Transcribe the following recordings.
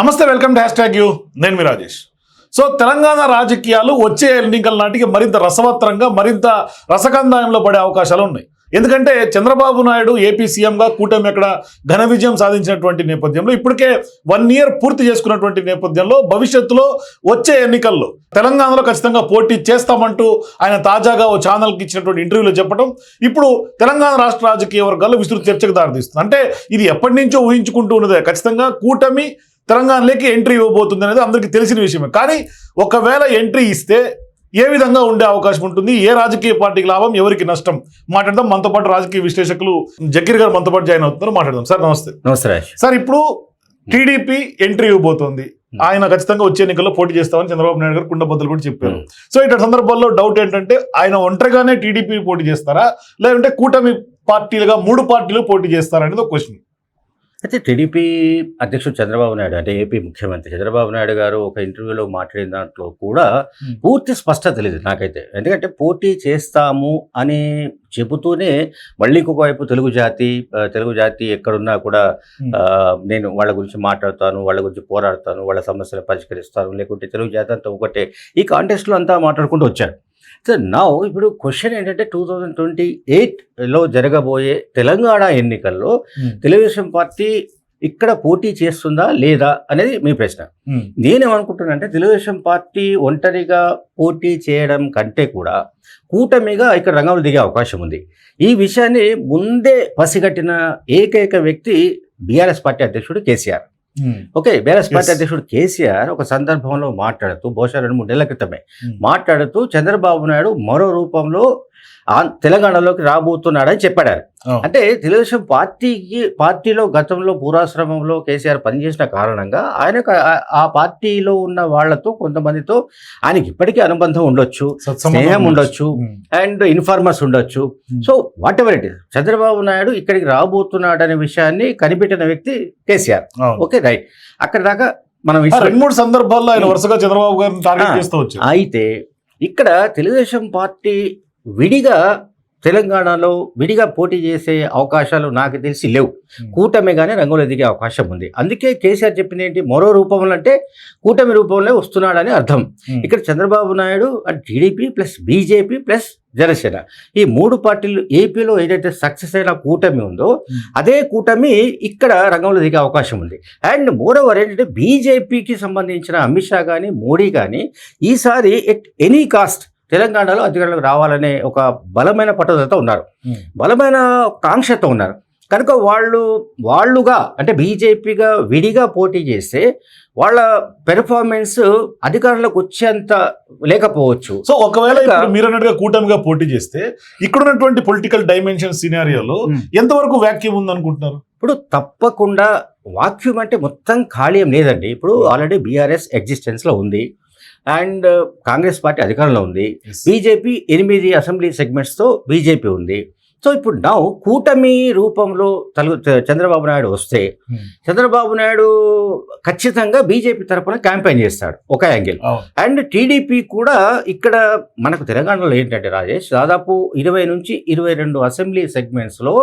నమస్తే welcome to hashtag U. నేను మీ రాజేష్. సో తెలంగాణ రాజకీయాలు వచ్చే ఎన్నికల నాటికి మరింత రసవత్తరంగా మరింత రసకందాయంలో పడే అవకాశాలు ఉన్నాయి. ఎందుకంటే చంద్రబాబు నాయుడు ఏపీ సీఎంగా కూటమి అక్కడ ఘన విజయం సాధించినటువంటి నేపథ్యంలో ఇప్పటికే వన్ ఇయర్ పూర్తి చేసుకున్నటువంటి నేపథ్యంలో భవిష్యత్తులో వచ్చే ఎన్నికల్లో తెలంగాణలో ఖచ్చితంగా పోటీ చేస్తామంటూ ఆయన తాజాగా ఓ ఛానల్కి ఇచ్చినటువంటి ఇంటర్వ్యూలో చెప్పడం ఇప్పుడు తెలంగాణ రాష్ట్ర రాజకీయ వర్గాల్లో విస్తృత చర్చకు దారితీస్తుంది. అంటే ఇది ఎప్పటి నుంచో ఊహించుకుంటూ ఉన్నదే. ఖచ్చితంగా కూటమి తెలంగాణలోకి ఎంట్రీ ఇవ్వబోతుంది అనేది అందరికీ తెలిసిన విషయమే. కానీ ఒకవేళ ఎంట్రీ ఇస్తే ఏ విధంగా ఉండే అవకాశం ఉంటుంది? ఏ రాజకీయ పార్టీకి లాభం? ఎవరికి నష్టం? మాట్లాడదాం. మనతో పాటు రాజకీయ విశ్లేషకులు జకీర్ గారు మనతో పాటు జాయిన్ అవుతున్నారు. మాట్లాడదాం. సార్ నమస్తే. నమస్తే సార్ ఇప్పుడు టీడీపీ ఎంట్రీ ఇవ్వబోతోంది. ఆయన ఖచ్చితంగా వచ్చే ఎన్నికల్లో పోటీ చేస్తామని చంద్రబాబు నాయుడు గారు కుండబద్దలు కూడా చెప్పారు. సో ఇటువంటి సందర్భాల్లో డౌట్ ఏంటంటే ఆయన ఒంటరిగానే టీడీపీ పోటీ చేస్తారా? లేదంటే కూటమి పార్టీలుగా మూడు పార్టీలు పోటీ చేస్తారా అనేది ఒక క్వశ్చన్ అయితే టీడీపీ అధ్యక్షుడు చంద్రబాబు నాయుడు అంటే ఏపీ ముఖ్యమంత్రి చంద్రబాబు నాయుడు గారు ఒక ఇంటర్వ్యూలో మాట్లాడిన దాంట్లో కూడా. పూర్తి స్పష్టత లేదు నాకైతే. ఎందుకంటే పోటీ చేస్తాము అని చెబుతూనే మళ్ళీ ఇంకొక వైపు తెలుగు జాతి తెలుగు జాతి ఎక్కడున్నా కూడా నేను వాళ్ళ గురించి మాట్లాడతాను వాళ్ళ గురించి పోరాడతాను వాళ్ళ సమస్యలు పరిష్కరిస్తాను లేకుంటే తెలుగు జాతి అంతా ఒకటే. ఈ కాంటెస్ట్లో అంతా మాట్లాడుకుంటూ వచ్చారు. సో నా ఇప్పుడు క్వశ్చన్ ఏంటంటే టూ థౌజండ్ ట్వంటీ ఎయిట్లో జరగబోయే తెలంగాణ ఎన్నికల్లో తెలుగుదేశం పార్టీ ఇక్కడ పోటీ చేస్తుందా లేదా అనేది మీ ప్రశ్న. నేనేమనుకుంటున్నానంటే తెలుగుదేశం పార్టీ ఒంటరిగా పోటీ చేయడం కంటే కూడా కూటమిగా ఇక్కడ రంగంలో దిగే అవకాశం ఉంది. ఈ విషయాన్ని ముందే పసిగట్టిన ఏకైక వ్యక్తి బీఆర్ఎస్ పార్టీ అధ్యక్షుడు కేసీఆర్. Okay BRS party. అధ్యక్షుడు కేసీఆర్ ఒక సందర్భంలో మాట్లాడుతూ బహుశా రెండు మూడు నెలల క్రితమే Hmm. మాట్లాడుతూ చంద్రబాబు నాయుడు మరో రూపంలో తెలంగాణలోకి రాబోతున్నాడని చెప్పాడు ఆయన. Oh. అంటే తెలుగుదేశం పార్టీకి పార్టీలో గతంలో పూరాశ్రమంలో కేసీఆర్ పనిచేసిన కారణంగా ఆయనకు ఆ- పార్టీలో ఉన్న వాళ్ళతో కొంతమందితో ఆయనకి ఇప్పటికీ అనుబంధం ఉండొచ్చు స్నేహం ఉండొచ్చు. అండ్ ఇన్ఫార్మర్స్ ఉండొచ్చు. So whatever it is? Chandrababu Naidu ఇక్కడికి రాబోతున్నాడనే విషయాన్ని కనిపెట్టిన వ్యక్తి కేసీఆర్. Okay right. అక్కడ దాకా మనం రెండు మూడు సందర్భాల్లో ఆయన వరుసగా చంద్రబాబు గారిని టార్గెట్. చేస్తూ అయితే ఇక్కడ తెలుగుదేశం పార్టీ విడిగా తెలంగాణలో విడిగా పోటీ చేసే అవకాశాలు నాకు తెలిసి లేవు. కూటమి కానీ రంగంలో దిగే అవకాశం ఉంది. అందుకే కేసీఆర్ చెప్పింది ఏంటి? మరో రూపంలో అంటే కూటమి రూపంలో వస్తున్నాడని అర్థం. ఇక్కడ Chandrababu Naidu and TDP plus BJP plus Janasena. ఈ మూడు పార్టీలు ఏపీలో ఏదైతే సక్సెస్ అయిన కూటమి ఉందో. అదే కూటమి ఇక్కడ రంగంలో దిగే అవకాశం ఉంది. అండ్ మోర్ ఓవర్ ఏంటంటే బీజేపీకి సంబంధించిన అమిత్ షా కానీ మోడీ కానీ ఈసారి ఎట్ ఎనీ కాస్ట్ తెలంగాణలో అధికారులకు రావాలనే ఒక బలమైన పట్టుదలతో ఉన్నారు. బలమైన కాంక్షతో ఉన్నారు. కనుక వాళ్ళు వాళ్ళుగా అంటే బీజేపీగా విడిగా పోటీ చేస్తే వాళ్ళ పెర్ఫార్మెన్స్ అధికారంలోకి వచ్చేంత లేకపోవచ్చు. సో ఒకవేళ మీరు అన్నట్టుగా కూటమిగా పోటీ చేస్తే ఇక్కడ ఉన్నటువంటి పొలిటికల్ డైమెన్షన్ సినారియోలో. ఎంతవరకు వ్యాక్యం ఉంది అనుకుంటున్నారు ఇప్పుడు తప్పకుండా వాక్యూమ్ అంటే మొత్తం ఖాళీ లేదండి. ఇప్పుడు ఆల్రెడీ బీఆర్ఎస్ ఎగ్జిస్టెన్స్లో ఉంది. అండ్ కాంగ్రెస్ పార్టీ అధికారంలో ఉంది. బీజేపీ ఎనిమిది అసెంబ్లీ సెగ్మెంట్స్తో బీజేపీ ఉంది. సో ఇప్పుడు నా కూటమి రూపంలో తలు చంద్రబాబు నాయుడు వస్తే Hmm. చంద్రబాబు నాయుడు ఖచ్చితంగా బీజేపీ తరపున క్యాంపెయిన్ చేస్తాడు ఒక యాంగిల్. అండ్ టీడీపీ కూడా ఇక్కడ మనకు తెలంగాణలో ఏంటంటే రాజేష్ దాదాపు ఇరవై నుంచి ఇరవై రెండు అసెంబ్లీ సెగ్మెంట్స్లో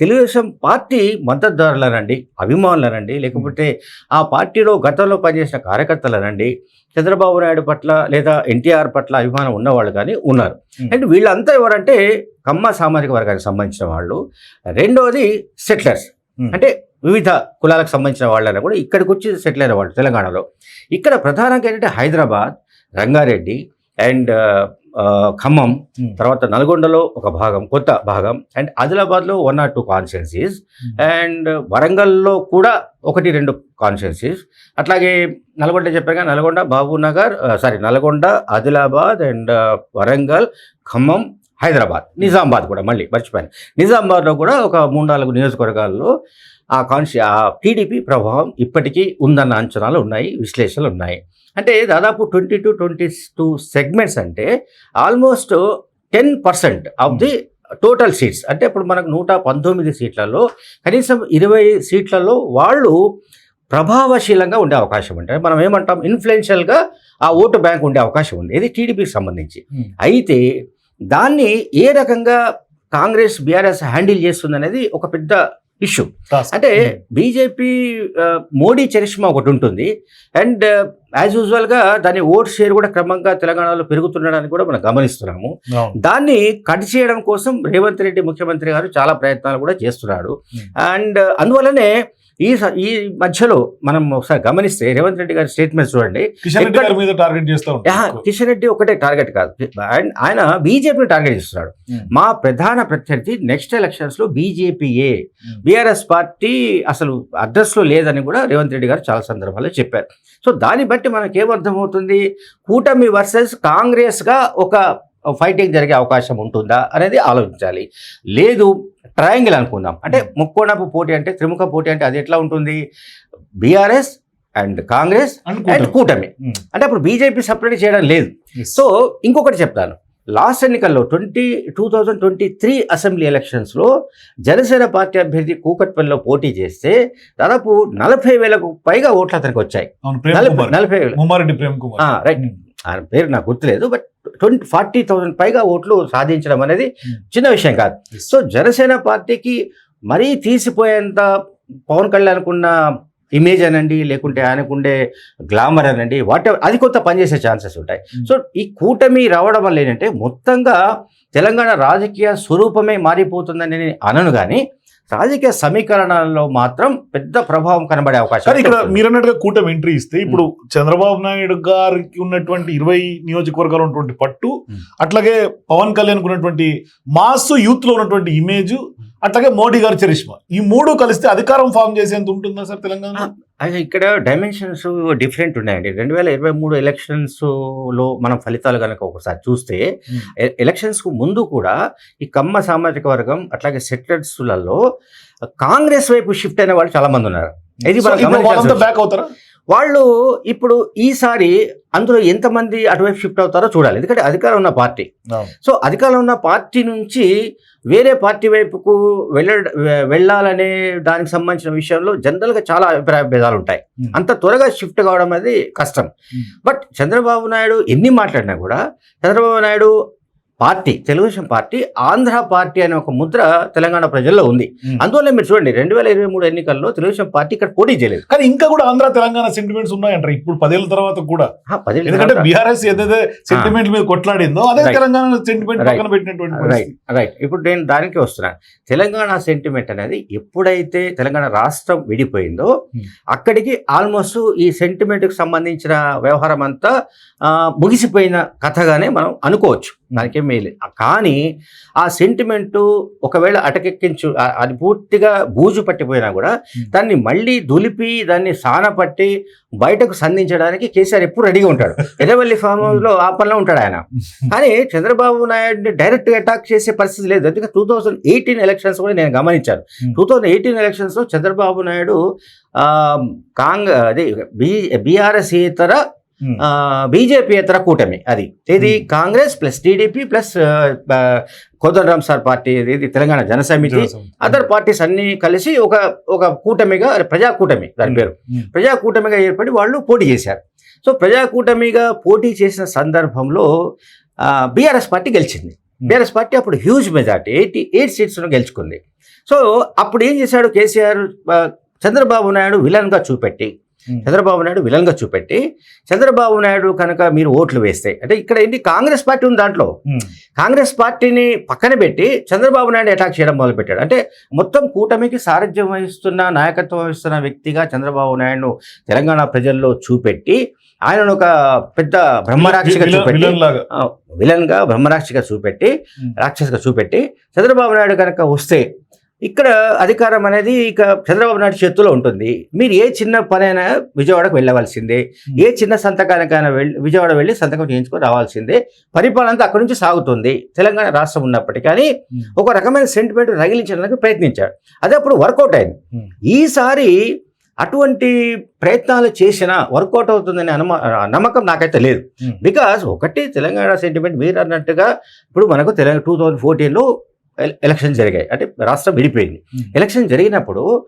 తెలుగుదేశం పార్టీ మద్దతుదారులనండి అభిమానులనండి లేకపోతే ఆ పార్టీలో గతంలో పనిచేసిన కార్యకర్తలనండి చంద్రబాబు నాయుడు పట్ల లేదా ఎన్టీఆర్ పట్ల అభిమానం ఉన్నవాళ్ళు కానీ ఉన్నారు. అండ్ వీళ్ళంతా ఎవరంటే కమ్మ సామాజిక వర్గానికి సంబంధించిన వాళ్ళు రెండవది సెటిలర్స్. అంటే వివిధ కులాలకు సంబంధించిన వాళ్ళని కూడా ఇక్కడికి వచ్చి సెటిల్ అయిన వాళ్ళు తెలంగాణలో ఇక్కడ ప్రధానంగా ఏంటంటే హైదరాబాద్ రంగారెడ్డి అండ్ ఖమ్మం Hmm. తర్వాత నల్గొండలో ఒక భాగం కొత్త భాగం అండ్ ఆదిలాబాద్లో one or two constituencies and వరంగల్లో కూడా ఒకటి రెండు కాన్స్టిట్యున్సీస్ అట్లాగే నల్గొండ చెప్పారుగా నల్గొండ మహబూబ్నగర్ సారీ నల్గొండ ఆదిలాబాద్ అండ్ వరంగల్ ఖమ్మం హైదరాబాద్ నిజామాబాద్ కూడా మళ్ళీ మర్చిపోయాను. నిజామాబాద్లో కూడా ఒక మూడు నాలుగు నియోజకవర్గాల్లో ఆ కాన్స్టి ఆ టీడీపీ ప్రభావం ఇప్పటికీ ఉందన్న అంచనాలు ఉన్నాయి విశ్లేషణలు ఉన్నాయి. అంటే దాదాపు twenty to twenty two segments అంటే almost ten percent of the total seats. అంటే ఇప్పుడు మనకు నూట పంతొమ్మిది సీట్లలో కనీసం ఇరవై సీట్లలో వాళ్ళు ప్రభావశీలంగా ఉండే అవకాశం ఉంటుంది మనం ఏమంటాం ఇన్ఫ్లుయెన్షియల్గా ఆ ఓటు బ్యాంక్ ఉండే అవకాశం ఉంది ఇది టీడీపీకి సంబంధించి. అయితే దాన్ని ఏ రకంగా కాంగ్రెస్ బీఆర్ఎస్ హ్యాండిల్ చేస్తుంది అనేది ఒక పెద్ద ఇష్యూ. అంటే బీజేపీ మోడీ చరిష్మా ఒకటి ఉంటుంది అండ్ యాజ్ యూజువల్గా దాని ఓట్ షేర్ కూడా క్రమంగా తెలంగాణలో పెరుగుతుండడానికి కూడా మనం గమనిస్తున్నాము. దాన్ని కట్ చేయడం కోసం రేవంత్ రెడ్డి ముఖ్యమంత్రి గారు చాలా ప్రయత్నాలు కూడా చేస్తున్నాడు Hmm. అండ్ అందువల్లనే ఈ స- ఈ మధ్యలో మనం ఒకసారి గమనిస్తే రేవంత్ రెడ్డి గారి స్టేట్మెంట్ చూడండి. కిషన్ రెడ్డి గారి మీద టార్గెట్ చేస్తూ కిషన్ రెడ్డి ఒకటే టార్గెట్ కాదు. ఆయన- ఆయన బీజేపీని టార్గెట్ చేస్తున్నాడు. మా ప్రధాన ప్రత్యర్థి నెక్స్ట్ ఎలక్షన్స్లో బీజేపీయే. బీఆర్ఎస్ పార్టీ అసలు అడ్రస్లో లేదని కూడా రేవంత్ రెడ్డి గారు చాలా సందర్భాల్లో చెప్పారు. సో దాన్ని బట్టి మనకి ఏమర్థమవుతుంది కూటమి వర్సెస్ కాంగ్రెస్గా ఒక ఫైటింగ్ జరిగే అవకాశం ఉంటుందా అనేది ఆలోచించాలి. లేదు ట్రయాంగిల్ అనుకుందాం. అంటే ముక్కోణపు పోటీ అంటే త్రిముఖ పోటీ అంటే అది ఎట్లా ఉంటుంది? BRS and Congress and. కూటమి. Hmm. అంటే అప్పుడు బీజేపీ సపరేట్ చేయడం లేదు. సో ఇంకొకటి చెప్తాను. లాస్ట్ ఎన్నికల్లో twenty two thousand twenty three assembly ఎలక్షన్స్లో జనసేన పార్టీ అభ్యర్థి కూకట్పల్లిలో పోటీ చేస్తే దాదాపు నలభై వేలకు పైగా ఓట్లు అతనికి వచ్చాయి నలభై వేలు రైట్. ఆయన పేరు నాకు గుర్తులేదు బట్ ట్వంటీ ఫార్టీ థౌసండ్ పైగా ఓట్లు సాధించడం అనేది Hmm. చిన్న విషయం కాదు. సో జనసేన పార్టీకి మరీ తీసిపోయేంత పవన్ కళ్యాణ్కున్న ఇమేజ్ అనండి లేకుంటే ఆయనకుండే గ్లామర్ అనండి వాట్ అది కొంత పనిచేసే ఛాన్సెస్ ఉంటాయి Hmm. సో ఈ కూటమి రావడం వల్ల ఏంటంటే మొత్తంగా తెలంగాణ రాజకీయ స్వరూపమే మారిపోతుందని నేను అనను కానీ రాజకీయ సమీకరణలో మాత్రం పెద్ద ప్రభావం కనబడే అవకాశం ఇక్కడ. మీరు అన్నట్టుగా కూటమి ఎంట్రీ ఇస్తే ఇప్పుడు చంద్రబాబు నాయుడు గారికి ఉన్నటువంటి ఇరవై నియోజకవర్గాలు ఉన్నటువంటి పట్టు. అట్లాగే పవన్ కళ్యాణ్ ఉన్నటువంటి మాస్ యూత్లో ఉన్నటువంటి ఇమేజ్ అట్లాగే మోడీ గారి చరిష్మా. ఈ మూడు కలిస్తే అధికారం ఫామ్ చేసేంత ఉంటుందా సార్ తెలంగాణ అయితే ఇక్కడ డైమెన్షన్స్ డిఫరెంట్ ఉన్నాయండి. రెండు వేల ఇరవై మూడు ఎలక్షన్స్లో మనం ఫలితాలు కనుక ఒకసారి చూస్తే Hmm. ఎ- ఎలక్షన్స్కు ముందు కూడా ఈ కమ్మ సామాజిక వర్గం అట్లాగే సెక్టర్స్లలో కాంగ్రెస్ వైపు షిఫ్ట్ అయిన వాళ్ళు చాలా మంది ఉన్నారు. ఇది. బ్యాక్ అవుతారా? వాళ్ళు ఇప్పుడు ఈసారి అందులో ఎంతమంది అటువైపు షిఫ్ట్ అవుతారో చూడాలి. ఎందుకంటే అధికారం ఉన్న పార్టీ. సో అధికారంలో ఉన్న పార్టీ నుంచి వేరే పార్టీ వైపుకు వెళ్ళ వెళ్ళాలనే దానికి సంబంధించిన విషయంలో జనరల్గా చాలా అభిప్రాయ భేదాలు ఉంటాయి. అంత త్వరగా షిఫ్ట్ కావడం అనేది కష్టం. బట్ చంద్రబాబు నాయుడు ఎన్ని మాట్లాడినా కూడా Chandrababu Naidu party Telugu Desam party Andhra party అనే ఒక ముద్ర తెలంగాణ ప్రజల్లో ఉంది. అందువల్ల మీరు చూడండి రెండు వేల ఇరవై మూడు ఎన్నికల్లో తెలుగుదేశం పార్టీ ఇక్కడ పోటీ చేయలేదు. కానీ ఇంకా కూడా ఆంధ్ర తెలంగాణ సెంటిమెంట్స్ ఉన్నాయంటారు. ఇప్పుడు పదేళ్ళ తర్వాత కూడా. పదేళ్ళ ఎందుకంటే బీఆర్ఎస్ ఏదైతే సెంటిమెంట్ మీద కొట్లాడిందో అదే. తెలంగాణ సెంటిమెంట్. పక్కన పెట్టినటువంటి రైట్ ఇప్పుడు నేను దానికి వస్తున్నాను. తెలంగాణ సెంటిమెంట్ అనేది ఎప్పుడైతే తెలంగాణ రాష్ట్రం విడిపోయిందో. అక్కడికి ఆల్మోస్ట్ ఈ సెంటిమెంట్కి సంబంధించిన వ్యవహారం అంతా ముగిసిపోయిన కథగానే మనం అనుకోవచ్చు. దానికేం లేదు కానీ ఆ సెంటిమెంట్ ఒకవేళ అటకెక్కించు అది పూర్తిగా బూజు పట్టిపోయినా కూడా. దాన్ని మళ్ళీ దులిపి దాన్ని సానపట్టి బయటకు సంధించడానికి కేసీఆర్ ఎప్పుడు రెడీగా ఉంటాడు. ఎర్రవల్లి ఫామ్ హౌస్లో ఆ పనిలో ఉంటాడు ఆయన. కానీ చంద్రబాబు నాయుడిని డైరెక్ట్ అటాక్ చేసే పరిస్థితి లేదు. ఎందుకంటే టూ థౌజండ్ ఎయిటీన్ ఎలక్షన్స్ కూడా నేను గమనించాను. టూ థౌజండ్ ఎయిటీన్ ఎలక్షన్స్లో చంద్రబాబు నాయుడు కాంగ్ అదే బి బీఆర్ఎస్ ఇతర Hmm. బీజేపీ ఇతర కూటమి అది ఇది Hmm. Congress plus TDP plus Kodandaram sir party ఇది తెలంగాణ జనసమితి. అదర్ పార్టీస్ అన్ని కలిసి ఒక ఒక కూటమిగా ప్రజా కూటమి దాని పేరు Hmm. ప్రజా కూటమిగా ఏర్పడి వాళ్ళు పోటీ చేశారు సో ప్రజా కూటమిగా పోటీ చేసిన సందర్భంలో బీఆర్ఎస్ పార్టీ గెలిచింది బీఆర్ఎస్ పార్టీ అప్పుడు హ్యూజ్ మెజార్టీ ఎయిటీ ఎయిట్ సీట్స్ను గెలుచుకుంది సో అప్పుడు ఏం చేశాడు కేసీఆర్ చంద్రబాబు నాయుడు విలన్గా చూపెట్టి. చంద్రబాబు నాయుడు విలన్గా చూపెట్టి చంద్రబాబు నాయుడు కనుక మీరు ఓట్లు వేస్తే అంటే ఇక్కడ ఏంటి కాంగ్రెస్ పార్టీ ఉంది దాంట్లో Hmm. కాంగ్రెస్ పార్టీని పక్కన పెట్టి చంద్రబాబు నాయుడు అటాక్ చేయడం మొదలుపెట్టాడు అంటే మొత్తం కూటమికి సారథ్యం వహిస్తున్న నాయకత్వం వహిస్తున్న వ్యక్తిగా చంద్రబాబు నాయుడును తెలంగాణ ప్రజల్లో చూపెట్టి ఆయనను ఒక పెద్ద బ్రహ్మరాక్షిగా చూపెట్టి విలన్గా బ్రహ్మరాక్షిగా చూపెట్టి Hmm. రాక్షసుగా చూపెట్టి చంద్రబాబు నాయుడు కనుక వస్తే ఇక్కడ అధికారం అనేది ఇక చంద్రబాబు నాయుడు చేతిలో ఉంటుంది. మీరు ఏ చిన్న పనైనా విజయవాడకు వెళ్ళవలసిందే. ఏ చిన్న సంతకానికైనా వెళ్ళి విజయవాడ వెళ్ళి సంతకం చేయించుకొని రావాల్సిందే. పరిపాలన అంతా అక్కడి నుంచి సాగుతుంది. తెలంగాణ రాష్ట్రం ఉన్నప్పటికీ. కానీ Hmm. ఒక రకమైన సెంటిమెంట్ రగిలించడానికి ప్రయత్నించాడు. అదే అప్పుడు వర్కౌట్ అయింది. Hmm. ఈసారి అటువంటి ప్రయత్నాలు చేసినా వర్కౌట్ అవుతుందనే అనుమ నమ్మకం నాకైతే లేదు. Hmm. బికాస్ ఒకటి తెలంగాణ సెంటిమెంట్ మీరు అన్నట్టుగా ఇప్పుడు మనకు తెలంగాణ టూ థౌజండ్ ఫోర్టీన్లో ఎలక్షన్ జరిగాయి. అంటే రాష్ట్రం విడిపోయింది. ఎలక్షన్ జరిగినప్పుడు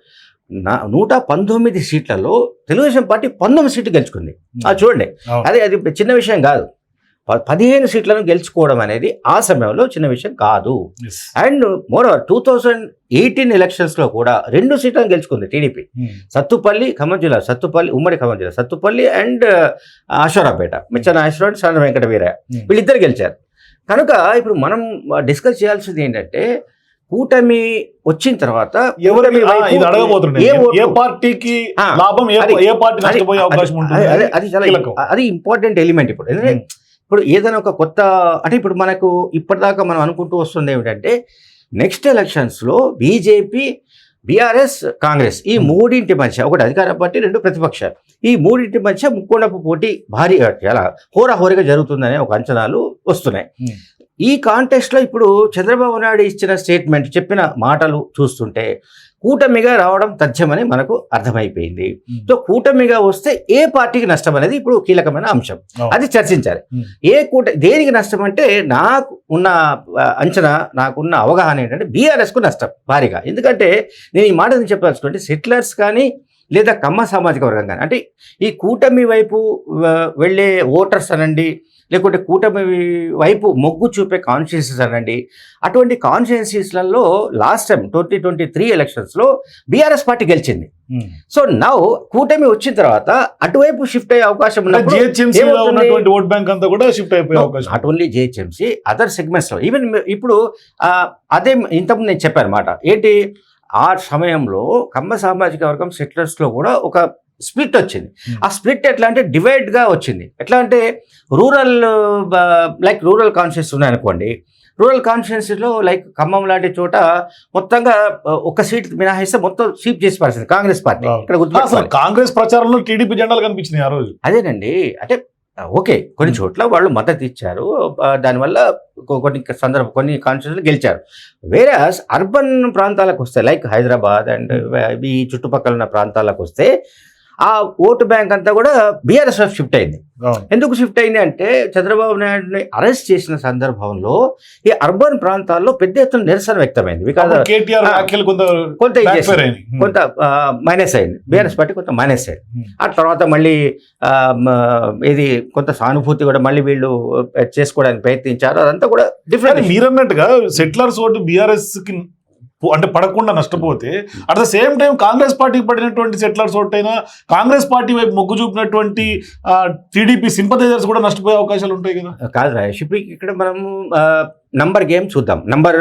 నా నూట పంతొమ్మిది సీట్లలో తెలుగుదేశం పార్టీ పంతొమ్మిది సీట్లు గెలుచుకుంది. అది చూడండి. అదే అది చిన్న విషయం కాదు. పదిహేను సీట్లను గెలుచుకోవడం అనేది ఆ సమయంలో చిన్న విషయం కాదు. And more two thousand eighteen ఎలక్షన్స్లో కూడా రెండు సీట్లను గెలుచుకుంది టీడీపీ. సత్తుపల్లి ఖమ్మం జిల్లా సత్తుపల్లి ఉమ్మడి ఖమ్మం జిల్లా సత్తుపల్లి అండ్ అశ్వరాపేట మిచ్చన వెంకట వీరయ్య Hmm. వీళ్ళిద్దరు గెలిచారు. కనుక ఇప్పుడు మనం డిస్కస్ చేయాల్సింది ఏంటంటే కూటమి వచ్చిన తర్వాత ఏ? పార్టీకి లాభం అది- ఏ పార్టీ అది- నష్టపోయే అవకాశం అది- ఉంటుంది అది- అది చాలా. అది ఇంపార్టెంట్ ఎలిమెంట్ ఇప్పుడు ఎందుకంటే. ఇప్పుడు ఏదైనా ఒక కొత్త అంటే ఇప్పుడు మనకు ఇప్పటిదాకా మనం అనుకుంటూ వస్తుంది ఏమిటంటే నెక్స్ట్ ఎలక్షన్స్లో బీజేపీ బీఆర్ఎస్ కాంగ్రెస్ ఈ. మూడింటి మధ్య ఒకటి అధికార పార్టీ రెండు ప్రతిపక్షాలు ఈ మూడింటి మధ్య ముక్కోణపు పోటీ భారీగా చాలా హోరాహోరీగా జరుగుతుందనే ఒక అంచనాలు వస్తున్నాయి. ఈ కాంటెస్ట్లో ఇప్పుడు చంద్రబాబు నాయుడు ఇచ్చిన స్టేట్మెంట్ చెప్పిన మాటలు చూస్తుంటే కూటమిగా రావడం తథ్యమని మనకు అర్థమైపోయింది. సో కూటమిగా వస్తే ఏ పార్టీకి నష్టం అనేది ఇప్పుడు కీలకమైన అంశం. అది చర్చించాలి. ఏ కూట దేనికి నష్టం అంటే నాకు ఉన్న అంచనా నాకున్న అవగాహన ఏంటంటే బీఆర్ఎస్కు నష్టం భారీగా ఎందుకంటే నేను ఈ మాట చెప్పాల్సుకుంటే సెటిలర్స్ కానీ లేదా కమ్మ సామాజిక వర్గం కానీ అంటే ఈ కూటమి వైపు వెళ్ళే ఓటర్స్ అనండి లేకుంటే కూటమి వైపు మొగ్గు చూపే కాన్షియన్సెస్ అనండి అటువంటి కాన్షియన్సీస్లలో last time twenty twenty three ఎలక్షన్స్లో బీఆర్ఎస్ పార్టీ గెలిచింది. Hmm. సో నౌ కూటమి వచ్చిన తర్వాత అటువైపు షిఫ్ట్ అయ్యే అవకాశం ఓట్ బ్యాంక్ అంతా కూడా షిఫ్ట్ అయిపోయే అవకాశం. నాట్ ఓన్లీ జిహెచ్ఎంసీ అదర్ సెగ్మెంట్స్లో ఈవెన్ ఇప్పుడు అదే ఇంతకుముందు నేను చెప్పాను అనమాట ఏంటి? ఆ సమయంలో కమ్మ సామాజిక వర్గం సెటిలర్స్లో కూడా ఒక స్ప్లిట్ వచ్చింది. Hmm. ఆ స్ప్లిట్ ఎట్లా అంటే డివైడ్గా వచ్చింది. ఎట్లా అంటే రూరల్ లైక్ రూరల్ కాన్షియస్ ఉన్నాయనుకోండి. రూరల్ కాన్స్టిట్యున్సీలో లైక్ ఖమ్మం లాంటి చోట మొత్తంగా ఒక సీట్ మినహాయిస్తే మొత్తం స్వీప్ చేసి పరిస్థితి కాంగ్రెస్ పార్టీ. ఇక్కడ కాంగ్రెస్ ప్రచారంలో టీడీపీ జెండాలు కనిపించినాయి ఆ రోజు. అదేనండి. అంటే ఓకే కొన్ని. చోట్ల వాళ్ళు మద్దతు ఇచ్చారు దానివల్ల కొన్ని సందర్భ కొన్ని కాన్స్టిట్యూన్సీలు గెలిచారు. వేరే అర్బన్ ప్రాంతాలకు వస్తే లైక్ హైదరాబాద్ అండ్ ఈ చుట్టుపక్కల ఉన్న ప్రాంతాలకు వస్తే ఆ ఓటు బ్యాంక్ అంతా కూడా బీఆర్ఎస్ వైపు షిఫ్ట్ అయింది. ఎందుకు షిఫ్ట్ అయింది అంటే చంద్రబాబు నాయుడుని అరెస్ట్ చేసిన సందర్భంలో ఈ అర్బన్ ప్రాంతాల్లో పెద్ద ఎత్తున నిరసన వ్యక్తమైంది బికాజ్ కొంత కొంత. Hmm. మైనస్ అయింది బీఆర్ఎస్ పార్టీ కొంత మైనస్ అయింది Hmm. ఆ తర్వాత మళ్ళీ ఇది కొంత సానుభూతి కూడా మళ్ళీ వీళ్ళు చేసుకోవడానికి ప్రయత్నించారు అదంతా కూడా డిఫరెంట్ మీరన్నట్టుగా సెటిలర్స్ ఓటు బీఆర్ఎస్కి అంటే పడకుండా నష్టపోతే at the same time Congress పార్టీకి పడినటువంటి సెటిలర్స్ ఒకటైనా కాంగ్రెస్ పార్టీ వైపు మొగ్గు చూపినటువంటి టీడీపీ సింపథైజర్స్ కూడా నష్టపోయే అవకాశాలు ఉంటాయి కదా. కాదు రాజేష్ ఇప్పుడు ఇక్కడ మనము నంబర్ గేమ్ చూద్దాం. నంబర్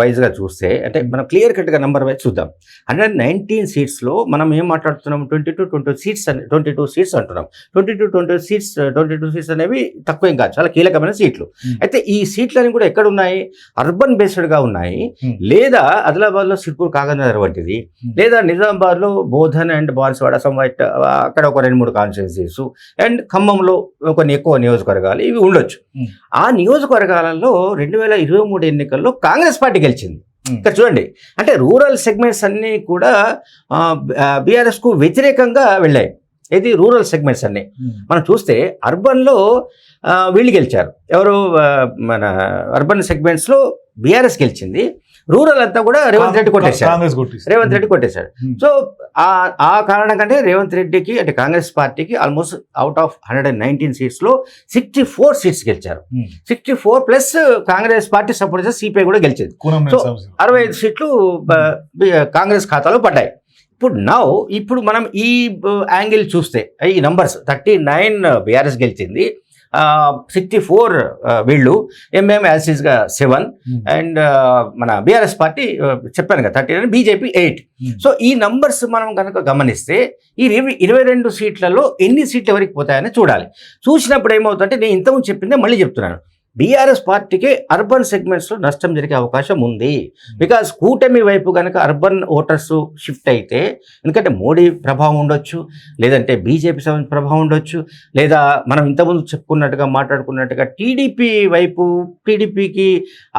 వైజ్గా చూస్తే అంటే మనం క్లియర్ కట్గా నంబర్ వైజ్ చూద్దాం. హండ్రెడ్ నైన్టీన్ సీట్స్లో మనం ఏం మాట్లాడుతున్నాం? ట్వంటీ టూ ట్వంటీ సీట్స్ అని ట్వంటీ టూ సీట్స్ అంటున్నాం. Twenty two twenty seats twenty two seats అనేవి తక్కువ ఏం కాదు. చాలా కీలకమైన సీట్లు. Hmm. అయితే ఈ సీట్లన్నీ కూడా ఎక్కడ ఉన్నాయి అర్బన్ బేస్డ్గా ఉన్నాయి. లేదా ఆదిలాబాద్లో సిర్పూర్ కాగనగర్ వంటిది. Hmm. లేదా నిజామాబాద్లో బోధన్ అండ్ బాన్స్వాడ సంవట్ అక్కడ ఒక రెండు మూడు కాన్స్టిట్యున్సీస్ అండ్ ఖమ్మంలో కొన్ని ఎక్కువ నియోజకవర్గాలు ఇవి ఉండొచ్చు. Hmm. ఆ నియోజకవర్గాలలో రెండు వేల ఇరవై మూడు ఎన్నికల్లో కాంగ్రెస్ పార్టీ గెలిచింది. ఇక్కడ చూడండి అంటే రూరల్ సెగ్మెంట్స్ అన్నీ కూడా బీఆర్ఎస్కు వ్యతిరేకంగా వెళ్ళాయి. ఇది రూరల్ సెగ్మెంట్స్ అన్నీ. మనం చూస్తే అర్బన్లో వీళ్ళు గెలిచారు. ఎవరు? మన అర్బన్ సెగ్మెంట్స్లో బీఆర్ఎస్ గెలిచింది. రూరల్ అంతా కూడా రేవంత్ రెడ్డి కొట్టేశారు కొట్టేశారు రేవంత్ రెడ్డి కొట్టేశాడు. Hmm. సో ఆ ఆ కారణం కంటే రేవంత్ రెడ్డికి అంటే కాంగ్రెస్ పార్టీకి almost out of hundred and nineteen సీట్స్లో sixty four seats గెలిచారు. Hmm. Sixty four plus Congress party support చేస్తే సిపిఐ కూడా గెలిచింది. So, అరవై ఐదు సీట్లు కాంగ్రెస్ ఖాతాలో పడ్డాయి. ఇప్పుడు నౌ ఇప్పుడు మనం ఈ యాంగిల్ చూస్తే ఈ నంబర్స్ థర్టీ నైన్ బీఆర్ఎస్ గెలిచింది. సిక్స్టీ ఫోర్ వీళ్ళు ఎంఎం యాసిస్గా సెవెన్ అండ్ మన బీఆర్ఎస్ పార్టీ చెప్పాను కదా థర్టీ బీజేపీ ఎయిట్ సో ఈ నంబర్స్ మనం కనుక గమనిస్తే ఈ ఇరవై ఇరవై రెండు సీట్లలో ఎన్ని సీట్లు ఎవరికి పోతాయని చూడాలి. చూసినప్పుడు ఏమవుతుందంటే నేను ఇంతకుముందు చెప్పిందే మళ్ళీ చెప్తున్నాను. బీఆర్ఎస్ పార్టీకి అర్బన్ సెగ్మెంట్స్లో నష్టం జరిగే అవకాశం ఉంది. బికాస్ కూటమి వైపు కనుక అర్బన్ ఓటర్స్ షిఫ్ట్ అయితే ఎందుకంటే మోడీ ప్రభావం ఉండొచ్చు లేదంటే బీజేపీ ప్రభావం ఉండొచ్చు లేదా మనం ఇంతకుముందు చెప్పుకున్నట్టుగా మాట్లాడుకున్నట్టుగా టీడీపీ వైపు టీడీపీకి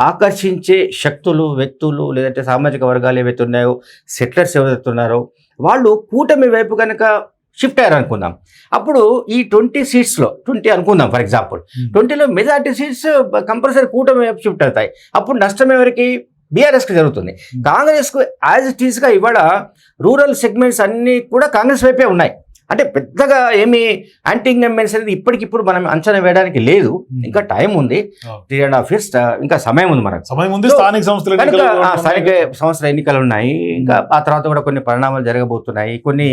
ఆకర్షించే శక్తులు వ్యక్తులు లేదంటే సామాజిక వర్గాలు ఏవైతే ఉన్నాయో సెటిలర్స్ ఎవరైతే ఉన్నారో వాళ్ళు కూటమి వైపు కనుక షిఫ్ట్ అయ్యారు అనుకుందాం. అప్పుడు ఈ ట్వంటీ సీట్స్లో ట్వంటీ అనుకుందాం ఫర్ ఎగ్జాంపుల్ ట్వంటీలో మెజార్టీ సీట్స్ కంపల్సరీ కూటమి షిఫ్ట్ అవుతాయి. అప్పుడు నష్టం ఎవరికి? బీఆర్ఎస్కి జరుగుతుంది. కాంగ్రెస్కు యాజ్ ఇట్ ఈస్గా ఇవాళ రూరల్ సెగ్మెంట్స్ అన్నీ కూడా కాంగ్రెస్ వైపే ఉన్నాయి. అంటే పెద్దగా ఏమి యాంటీ ఇంకంబెన్స్ అనేది ఇప్పటికిప్పుడు మనం అంచనా వేయడానికి లేదు. ఇంకా టైం ఉంది. త్రీ అండ్ హాఫ్ ఇయర్స్ ఇంకా సమయం ఉంది మనకు. సమయం ఉంది స్థానిక సంస్థల స్థానిక. సంవత్సర ఎన్నికలు ఉన్నాయి. ఇంకా ఆ తర్వాత కూడా కొన్ని పరిణామాలు జరగబోతున్నాయి. కొన్ని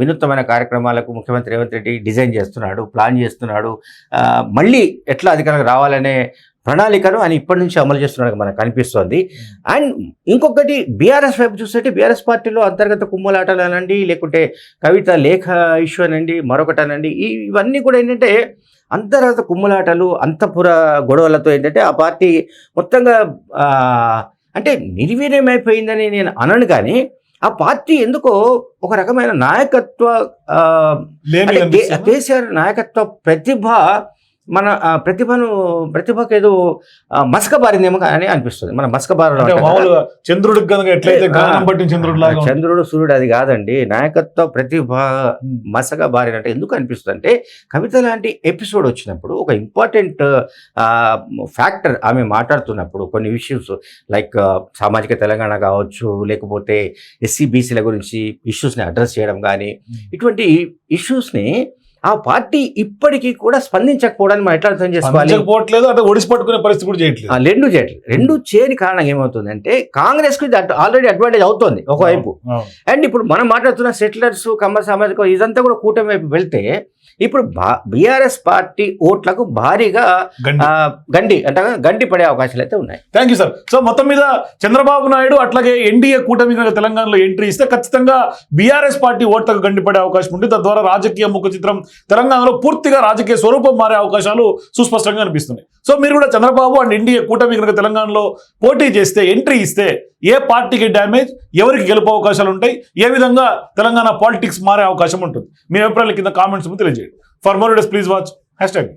వినూత్నమైన కార్యక్రమాలకు ముఖ్యమంత్రి రేవంత్ రెడ్డి డిజైన్ చేస్తున్నాడు ప్లాన్ చేస్తున్నాడు. మళ్ళీ ఎట్లా అధికారంగా రావాలనే ప్రణాళికను ఆయన ఇప్పటి నుంచి అమలు చేస్తున్నాడు మనకు కనిపిస్తోంది అండ్ ఇంకొకటి బీఆర్ఎస్ వైపు చూస్తే బీఆర్ఎస్ పార్టీలో అంతర్గత కుమ్మలాటలు అనండి లేకుంటే కవిత లేఖ ఇష్యూ అనండి మరొకటి అనండి ఇవన్నీ కూడా ఏంటంటే అంతర్గత కుమ్ములాటలు అంతఃపుర గొడవలతో ఏంటంటే ఆ పార్టీ మొత్తంగా అంటే నిర్వీర్యమైపోయిందని నేను అనను కానీ ఆ పార్టీ ఎందుకో ఒక రకమైన నాయకత్వ? కేసీఆర్ నాయకత్వ ప్రతిభ మన ప్రతిభను ప్రతిభకు ఏదో మసక బారిందేమో అని అనిపిస్తుంది మన మసక. మామూలుగా చంద్రుడికి కనుక ఎట్లయితే ఆ, గగనం పట్టిన చంద్రుడు. చంద్రుడు సూర్యుడు అది కాదండి నాయకత్వ ప్రతిభ. మసక బారినట్టు ఎందుకు అనిపిస్తుంది అంటే కవిత లాంటి ఎపిసోడ్ వచ్చినప్పుడు ఒక ఇంపార్టెంట్ ఫ్యాక్టర్ ఆమె మాట్లాడుతున్నప్పుడు కొన్ని ఇష్యూస్ లైక్ సామాజిక తెలంగాణ కావచ్చు లేకపోతే ఎస్సీ బీసీల గురించి ఇష్యూస్ని అడ్రస్ చేయడం కానీ ఇటువంటి ఇష్యూస్ని ఆ పార్టీ ఇప్పటికీ కూడా స్పందించకపోవడానికి మనం ఎట్లా అర్థం చేసుకోవాలి? స్పందించకపోవట్లేదు అంటే ఒడిసి పట్టుకునే పరిస్థితి కూడా చేయట్లేదు. రెండు చేయట్లేదు. రెండు చేయని కారణం ఏమవుతుందంటే కాంగ్రెస్కి ఆల్రెడీ అడ్వాంటేజ్ అవుతుంది ఒకవైపు. అండ్ ఇప్పుడు మనం మాట్లాడుతున్న సెటిలర్స్ కమ్మ సామాజిక ఇదంతా కూడా కూటమి వైపు వెళ్తే ఇప్పుడు బీఆర్ఎస్ పార్టీ ఓట్లకు భారీగా గండి. గండి అంటే గండి పడే అవకాశాలు అయితే ఉన్నాయి. థ్యాంక్ యూ సార్ సో మొత్తం మీద చంద్రబాబు నాయుడు అట్లాగే ఎన్డీఏ కూటమి తెలంగాణలో ఎంట్రీ ఇస్తే ఖచ్చితంగా బీఆర్ఎస్ పార్టీ ఓట్లకు గండిపడే అవకాశం ఉంది తద్వారా రాజకీయ ముఖ చిత్రం తెలంగాణలో పూర్తిగా రాజకీయ స్వరూపం మారే అవకాశాలు సుస్పష్టంగా అనిపిస్తున్నాయి. సో మీరు కూడా చంద్రబాబు అండ్ ఎన్డీఏ కూటమి కనుక తెలంగాణలో పోటీ చేస్తే ఎంట్రీ ఇస్తే ఏ పార్టీకి డ్యామేజ్ ఎవరికి గెలుపు అవకాశాలు ఉంటాయి ఏ విధంగా తెలంగాణ పాలిటిక్స్ మారే అవకాశం ఉంటుంది? మీ అభిప్రాయాల కింద కామెంట్స్ తెలియజేయండి. For more please watch. Hashtag.